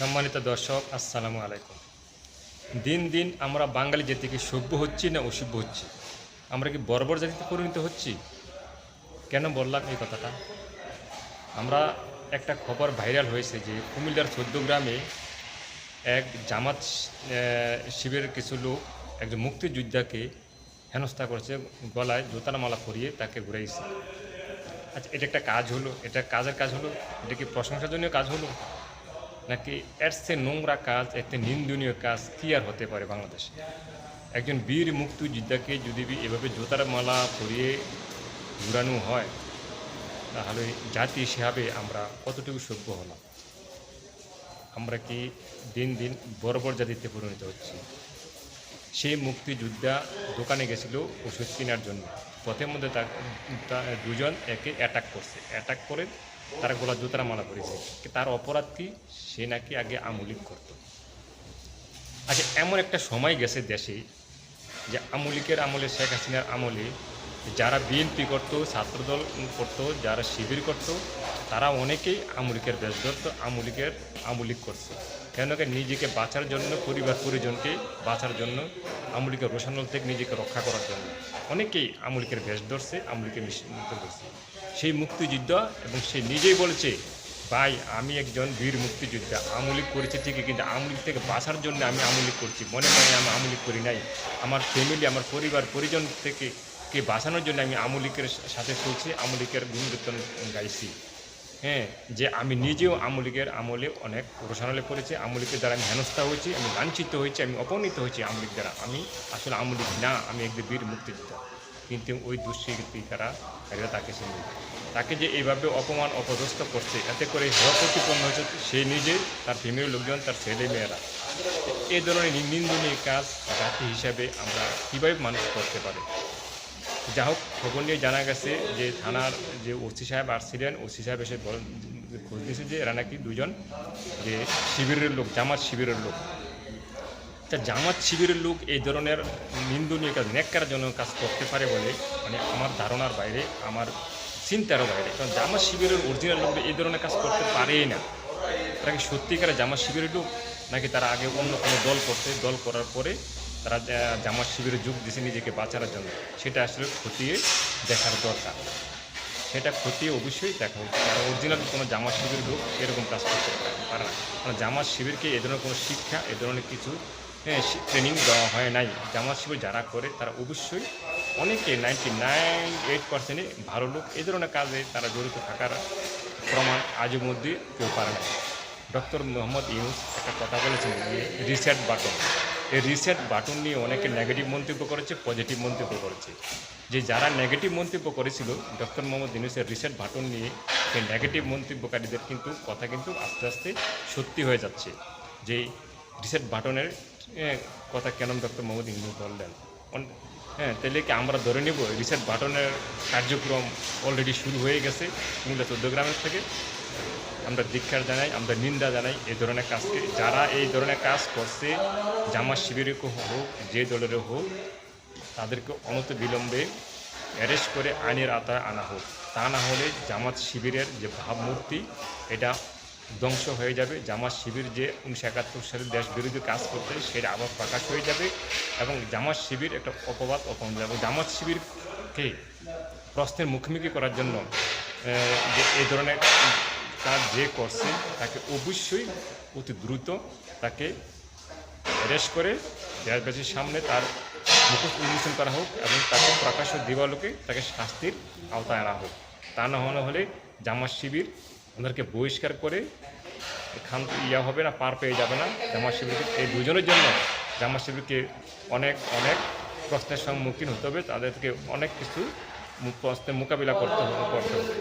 সম্মানিত দর্শক আসসালামু আলাইকুম। দিন দিন আমরা বাঙালি জাতিকে সভ্য হচ্ছি না অসভ্য হচ্ছি? আমরা কি বর্বর জাতিতে পরিণত হচ্ছি? কেন বললাম এই কথাটা? আমরা একটা খবর ভাইরাল হয়েছে যে কুমিল্লার চোদ্দ গ্রামে এক জামাত আহ, শিবিরের কিছু লোক একজন মুক্তিযোদ্ধাকে হেনস্থা করেছে গলায় জোতার মালা পরিয়ে তাকে ঘুরাইছে। আচ্ছা এটা একটা কাজ হলো? এটা কাজের কাজ হলো? এটা কি প্রশংসার জন্য কাজ হলো? নাকি এর সে নোংরা কাজ এতে নিন্দনীয় কাজ কি আর হতে পারে বাংলাদেশে? একজন বীর মুক্তিযোদ্ধাকে যদি এভাবে জোতার মালা পরিয়ে ঘুরানো হয়, তাহলে জাতি হিসাবে আমরা কতটুকু সভ্য হলাম? আমরা কি দিন দিন বর্বর জাতিতে পরিণত হচ্ছি? সেই মুক্তিযোদ্ধা দোকানে গেছিল ওষুধ কেনার জন্য। পথের মধ্যে দুজন একে অ্যাটাক করছে। অ্যাটাক করে তার গোলা জুতারা মালা করেছে তার অপরাধ কি? সে নাকি আগে আমলিক করত। আচ্ছা এমন একটা সময় গেছে দেশে যে আমলিকের আমলে, শেখ হাসিনার আমলে যারা বিএনপি করতো, ছাত্রদল করতো, যারা শিবির করতো, তারা অনেকেই আমলিকের বেশ ধরতো আমলিকের আমলিক করছে। কেন নিজেকে বাঁচার জন্য পরিবার পরিজনকে বাঁচার জন্য আমলিকের রোশানল থেকে নিজেকে রক্ষা করার জন্য। অনেকেই আমলিকের ভেস ধরছে, আমলিকে মুক্ত করছে। সেই মুক্তিযুদ্ধ এবং সে নিজেই বলেছে, ভাই, আমি একজন বীর মুক্তিযোদ্ধা, আমলিক করেছি ঠিকই, কিন্তু আমলিক থেকে বাঁচার জন্য আমি আমলিক করছি। মনে মনে আমি আমলিক করি নাই। আমার ফ্যামিলি আমার পরিবার, পরিজন থেকে কে বাঁচানোর জন্য আমি আমলিকের সাথে চলছি, আমলিকের গুণকীর্তন গাইছি। হ্যাঁ যে আমি নিজেও আমলিকের আমলে অনেক রোশানলে পড়েছি আমলিকের দ্বারা আমি হেনস্থা হয়েছি, আমি লাঞ্ছিত হয়েছি, আমি অপমানিত হয়েছি আমলিক দ্বারা। আমি আসলে আমলিক না, আমি একদিন বীর মুক্তি মুক্তিযোদ্ধা। কিন্তু ওই দুষ্কৃতিকারা এরা তাকে চিনি তাকে যে এইভাবে অপমান, অপদস্থ করছে, এতে করে হওয়া প্রতিপন্ন হয়েছে, সে নিজে, তার ফ্যামিলির লোকজন, তার ছেলে মেয়েরা। এই ধরনের নিন্দনীয় কাজ জাতি হিসাবে আমরা কীভাবে মানুষ করতে পারি? যা হোক খবর নিয়ে জানা গেছে যে থানার যে ওসি সাহেব আসছিলেন, ওসি সাহেব এসে খোঁজ দিয়েছে যে এরা নাকি দুজন যে শিবিরের লোক, জামাত শিবিরের লোক। তা জামাত শিবিরের লোক এই ধরনের নিন্দনীয় কাজ, ন্যাক্কারজনক কাজ করতে পারে বলে মানে আমার ধারণার বাইরে, আমার চিন্তারও বাইরে। কারণ জামাত শিবিরের অরিজিনাল লোক এই ধরনের কাজ করতে পারেই না। তারা কি সত্যিকারে জামাত শিবিরের লোক? নাকি তারা আগে অন্য কোনো দল করছে? দল করার পরে তারা জামাত শিবিরে যোগ দিয়েছে নিজেকে বাঁচার জন্য। সেটা আসলে খতিয়ে দেখার দরকার। সেটা খতিয়ে অবশ্যই দেখা উচিত। কারণ অরিজিনাল কোনো জামাত শিবির লোক এরকম কাজ করতে পারে না। কারণ জামাত শিবিরকে এ ধরনের কোনো শিক্ষা, এ ধরনের কিছু ট্রেনিং দেওয়া হয় নাই। জামাত শিবির যারা করে, তারা অবশ্যই অনেকে নাইনটি নাইন এইট পার্সেন্টই ভালো লোক এ ধরনের কাজে তারা জড়িত থাকার প্রমাণ আজও মধ্যে কেউ পারে না। ডক্টর মোহাম্মদ ইউস একটা কথা বলেছেন, যে রিসেট বাটন এই রিসেট বাটন নিয়ে অনেকে নেগেটিভ মন্তব্য করেছে পজিটিভ মন্তব্য করেছে। যে যারা নেগেটিভ মন্তব্য করেছিল ডক্টর মোহাম্মদ ইউনুসের রিসেট বাটন নিয়ে সেই নেগেটিভ মন্তব্যকারীদের কিন্তু কথা কিন্তু আস্তে আস্তে সত্যি হয়ে যাচ্ছে। যে রিসেট বাটনের কথা কেন ডক্টর মোহাম্মদ ইউনুস বললেন? হ্যাঁ তাহলে কি আমরা ধরে নেব রিসেট বাটনের কার্যক্রম অলরেডি শুরু হয়ে গেছে কুমিল্লা চোদ্দ গ্রামের থেকে? আমরা ধিক্ষার জানাই, আমরা নিন্দা জানাই এই ধরনের কাজকে। যারা এই ধরনের কাজ করছে, জামাত শিবিরে হোক, যে দলের হোক, তাদেরকে অনত বিলম্বে অ্যারেস্ট করে আইনের আওতায় আনা হোক। তা না হলে জামাত শিবিরের যে ভাবমূর্তি, এটা ধ্বংস হয়ে যাবে। জামাত শিবির যে উনিশশো একাত্তর সালে দেশ বিরোধী কাজ করতে সেটা আবার প্রকাশ হয়ে যাবে এবং জামাত শিবির একটা অপবাদ অপমান এবং জামাত শিবিরকে প্রশ্নের মুখোমুখি করার জন্য যে এই ধরনের কাজ যে করছে, তাকে অবশ্যই অতি দ্রুত তাকে অ্যারেস্ট করে দেশবাসীর সামনে তার মুখোশ উন্মোচন করা হোক এবং তাকে প্রকাশ্য দিবালোকে তাকে শাস্তির আওতায় আনা হোক। তা না হলে হলে জামাত শিবির ওনাদেরকে বহিষ্কার করে খান ইয়া হবে না, পার পেয়ে যাবে না জামাত শিবিরকে। এই দুজনের জন্য জামাত শিবিরকে অনেক অনেক প্রশ্নের সম্মুখীন হতে হবে। তাদেরকে অনেক কিছু প্রশ্নের মোকাবিলা করতে হবে করতে হবে।